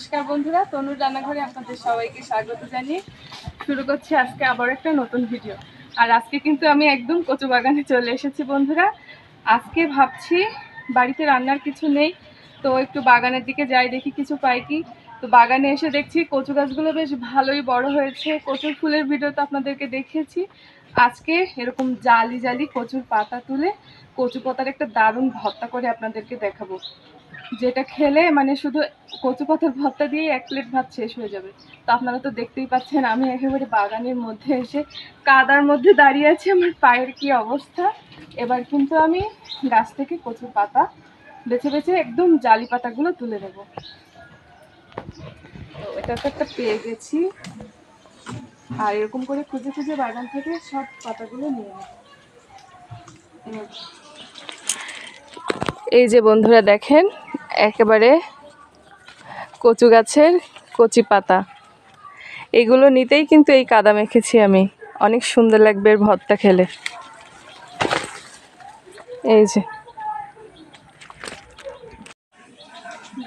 নমস্কার বন্ধুরা, তনুর রান্নাঘরে আপনাদের সবাইকে স্বাগত জানিয়ে শুরু করছি আজকে আবার একটা নতুন ভিডিও আর আজকে কিন্তু আমি একদম কচু বাগানে চলে এসেছি বন্ধুরা। আজকে ভাবছি বাড়িতে রান্নার কিছু নেই, তো একটু বাগানের দিকে যাই, দেখি কিছু পাই কি। তো বাগানে এসে দেখছি কচু গাছগুলো বেশ ভালোই বড় হয়েছে। কচুর ফুলের ভিডিও তো আপনাদেরকে দেখিয়েছি। আজকে এরকম জালি জালি কচুর পাতা তুলে কচু পাতার একটা দারুণ ভর্তা করে আপনাদেরকে দেখাবো। যেটা খেলে মানে শুধু কচু পাতার ভর্তা দিয়ে এক প্লেট ভাত শেষ হয়ে যাবে। তো আপনারা তো দেখতেই পাচ্ছেন, আমি একেবারে বাগানের মধ্যে এসে কাদার মধ্যে দাঁড়িয়ে আছি, আমার পায়ের কি অবস্থা? এবার কিন্তু আমি গাছ থেকে কচু পাতা বেছে বেছে একদম জালি পাতাগুলো তুলে দেবো তো এটা তো একটা পেয়ে গেছি। আর এরকম করে খুঁজে খুঁজে বাগান থেকে সব পাতাগুলো নিয়ে নেব। এই যে বন্ধুরা দেখেন একেবারে কচু গাছের কচি পাতা। এগুলো নিতেই কিন্তু এই কাদা মেখেছি আমি। অনেক সুন্দর লাগবে এর ভর্তা খেলে। এই যে।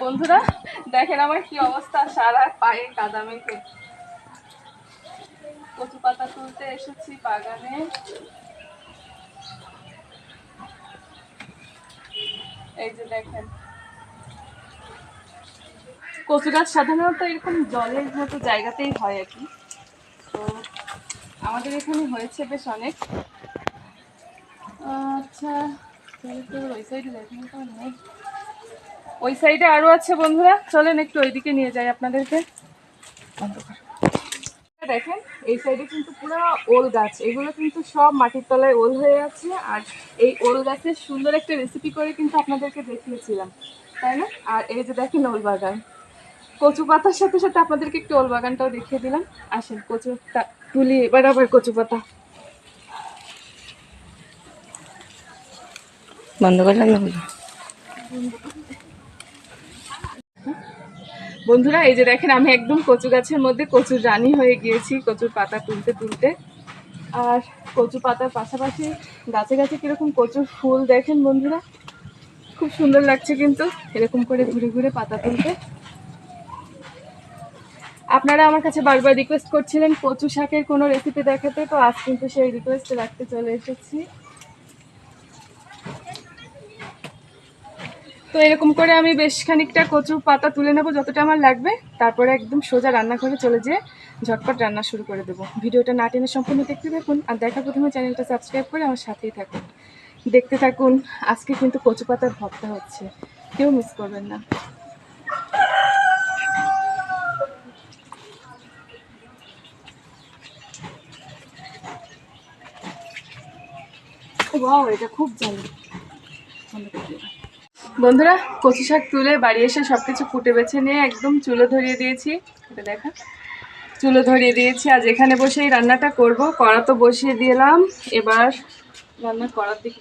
বন্ধুরা দেখেন আমার কি অবস্থা সারা পায়ে কাদা মেখে। কচু পাতা তুলতে এসেছি বাগানে। এই যে দেখেন। কচু গাছ সাধারণত এরকম জলের মতো জায়গাতেই হয় আর কি। তো আমাদের এখানে হয়েছে বেশ অনেক। আচ্ছা ওই সাইডে দেখেন তো নেই। ওই সাইডে আরও আছে বন্ধুরা। চলেন একটু ওইদিকে নিয়ে যাই আপনাদেরকে। অন্ধকার। দেখেন, এই সাইডে কিন্তু পুরো ওল গাছ। এগুলো কিন্তু সব মাটির তলায় ওল হয়ে আছে। আর এই ওল গাছের সুন্দর একটা রেসিপি করে কিন্তু আপনাদেরকে দেখিয়েছিলাম, তাই না? আর এই যে দেখেন ওল বাগান। কচু পাতার সাথে সাথে আপনাদেরকে একটু ওল বাগানটাও দেখিয়ে দিলাম। আসেন কচুটা তুলি, এবার আবার কচু পাতা। বন্ধ করলাম না? বন্ধুরা, এই যে দেখেন, আমি একদম কচু গাছের মধ্যে কচুর রানী হয়ে গিয়েছি, কচুর পাতা তুলতে তুলতে। আর কচু পাতার পাশাপাশি গাছে গাছে কীরকম কচুর ফুল দেখেন বন্ধুরা? খুব সুন্দর লাগছে কিন্তু, এরকম করে ঘুরে ঘুরে পাতা তুলতে। আপনারা আমার কাছে বারবার রিকোয়েস্ট করছিলেন কচু শাকের কোনো রেসিপি দেখাতে, তো আজ কিন্তু সেই রিকোয়েস্ট রাখতে চলে এসেছি। তো এরকম করে আমি বেশ খানিকটা কচু পাতা তুলে নেব যতটা আমার লাগবে। তারপরে একদম সোজা রান্নাঘরে চলে যেয়ে ঝটপট রান্না শুরু করে দেবো। ভিডিওটা না টেনে সম্পূর্ণ দেখতে থাকুন আর দেখা প্রথমে চ্যানেলটা সাবস্ক্রাইব করে আমার সাথেই থাকুন। দেখতে থাকুন, আজকে কিন্তু কচু পাতার ভর্তা হচ্ছে। কেউ মিস করবেন না। এটা খুব জানি বন্ধুরা, কচু শাক তুলে বাড়ি এসে সব কিছু ফুটে বেছে নিয়ে একদম চুলো ধরিয়ে দিয়েছি। এটা দেখা। চুলো ধরিয়ে দিয়েছি। আজ এখানে বসেই রান্নাটা করব। কড়া তো বসিয়ে দিলাম। এবার রান্না করার দিকে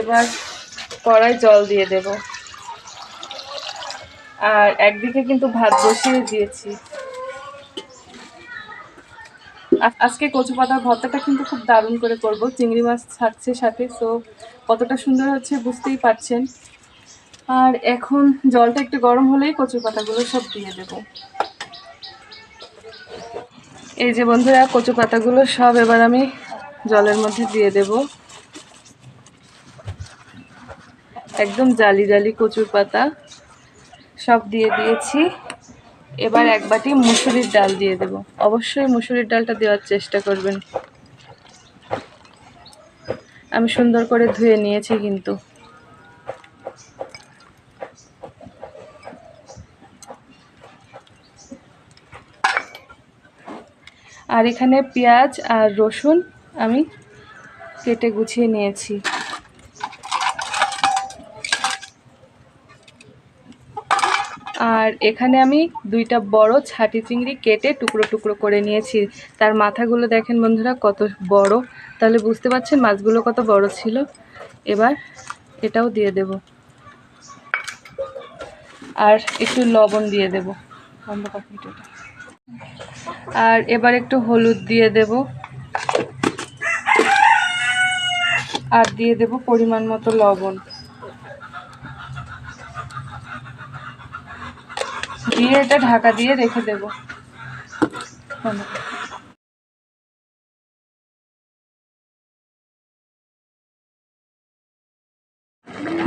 এবার কড়াই জল দিয়ে দেব। আর একদিকে কিন্তু ভাত বসিয়ে দিয়েছি। আজকে কচু পাতার ভর্তাটা কিন্তু খুব দারুণ করে করব। চিংড়ি মাছ থাকছে সাথে তো কতটা সুন্দর হচ্ছে বুঝতেই পারছেন। আর এখন জলটা একটু গরম হলেই কচু পাতাগুলো সব দিয়ে দেব। এই যে বন্ধুরা, কচু পাতাগুলো সব এবার আমি জলের মধ্যে দিয়ে দেব। একদম জালি জালি কচুর পাতা সব দিয়ে দিয়েছি। এবার এক বাটি মুসুরির ডাল দিয়ে দেব। অবশ্যই মুসুরির ডালটা দেওয়ার চেষ্টা করবেন। আমি সুন্দর করে ধুয়ে নিয়েছি কিন্তু। আর এখানে পেঁয়াজ আর রসুন আমি কেটে গুছিয়ে নিয়েছি। আর এখানে আমি দুইটা বড় ছাটি চিংড়ি কেটে টুকরো টুকরো করে নিয়েছি। তার মাথাগুলো দেখেন বন্ধুরা কত বড়। তাহলে বুঝতে পারছেন মাছগুলো কত বড় ছিল? এবার এটাও দিয়ে দেব। আর একটু লবণ দিয়ে দেব। আর এবার একটু হলুদ দিয়ে দেব। আর দিয়ে দেব পরিমাণ মতো লবণ। দিয়ে এটা ঢাকা দিয়ে রেখে দেবো।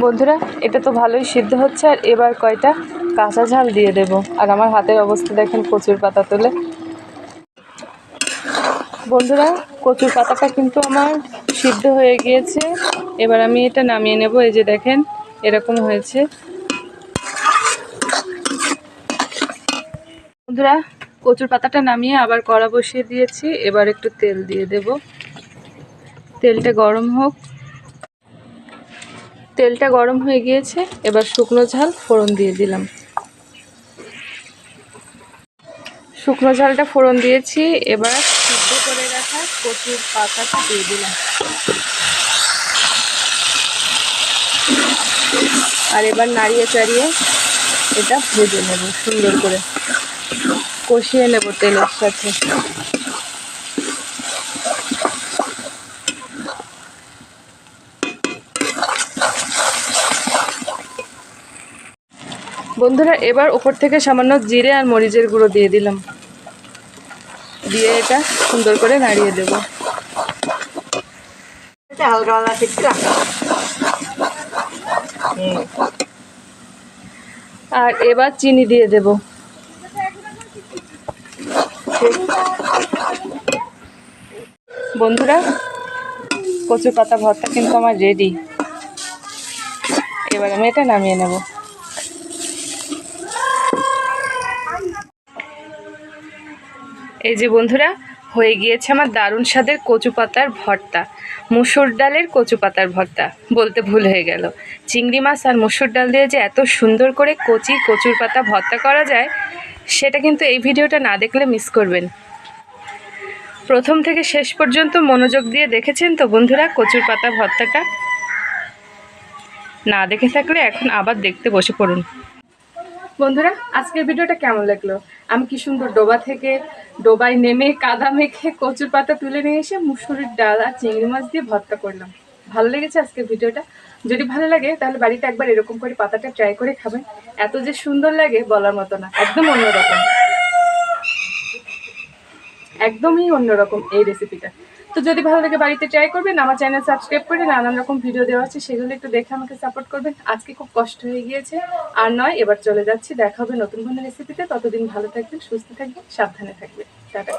বন্ধুরা, এটা তো ভালোই সিদ্ধ হচ্ছে, আর এবার কয়টা? কাঁচা ঝাল দিয়ে দেব। আর আমার হাতের অবস্থা দেখেন কচুর পাতা তুলে। বন্ধুরা, কচুর পাতাটা কিন্তু আমার সিদ্ধ হয়ে গিয়েছে। এবার আমি এটা নামিয়ে নেব, এই যে দেখেন, এরকম হয়েছে। বন্ধুরা, কচুর পাতাটা নামিয়ে আবার কড়া বসিয়ে দিয়েছি। এবার একটু তেল দিয়ে দেব। তেলটা গরম হোক। তেলটা গরম হয়ে গিয়েছে। এবার শুকনো ঝাল ফোড়ন দিয়ে দিলাম। শুকনো ঝালটা ফোড়ন দিয়েছি। এবার সিদ্ধ করে রাখা কচুর পাতাটা দিয়ে দিলাম। আর এবার নাড়িয়ে চাড়িয়ে এটা ভেজে নেব সুন্দর করে। কষিয়ে নেব তেলের সাথে। বন্ধুরা এবার ওপর থেকে সামান্য জিরে আর মরিচের গুঁড়ো দিয়ে দিলাম। দিয়ে এটা সুন্দর করে নাড়িয়ে দেব। আর এবার চিনি দিয়ে দেব। বন্ধুরা কচু পাতা ভর্তা কিন্তু আমার রেডি এবার আমি এটা নামিয়ে নেব। এই যে বন্ধুরা, হয়ে গিয়েছে আমার দারুণ স্বাদের কচু পাতার ভর্তা। মুসুর ডালের কচু পাতার ভর্তা, বলতে ভুল হয়ে গেল। চিংড়ি মাছ আর মুসুর ডাল দিয়ে যে এত সুন্দর করে কচি কচুর পাতা ভর্তা করা যায় সেটা কিন্তু এই ভিডিওটা না দেখলে মিস করবেন। প্রথম থেকে শেষ পর্যন্ত মনোযোগ দিয়ে দেখেছেন তো বন্ধুরা? কচুর পাতা ভর্তাটা না দেখে থাকলে এখন আবার দেখতে বসে পড়ুন। বন্ধুরা, আজকের ভিডিওটা কেমন লাগল? আমি কি সুন্দর ডোবা থেকে ডোবায় নেমে কাদা মেখে কচুর পাতা তুলে নিয়ে এসে মুসুরির ডাল আর চিংড়ি মাছ দিয়ে ভর্তা করলাম। ভালো লেগেছে আজকের ভিডিওটা। যদি ভালো লাগে, তাহলে বাড়িতে একবার এরকম করে পাতাটা ট্রাই করে খাবেন। এত যে সুন্দর লাগে বলার মতো না, একদম অন্যরকম। একদমই অন্যরকম এই রেসিপিটা তো যদি ভালো লাগে বাড়িতে ট্রাই করবেন, আমার চ্যানেল সাবস্ক্রাইব করে নানান রকম ভিডিও দেওয়া আছে, সেগুলো একটু দেখে আমাকে সাপোর্ট করবেন। আজকে খুব কষ্ট হয়ে গিয়েছে। আর নয়, এবার চলে যাচ্ছি, দেখা হবে নতুন কোনো রেসিপিতে ততদিন ভালো থাকবেন, সুস্থ থাকবেন, সাবধানে থাকবেন। টাটা।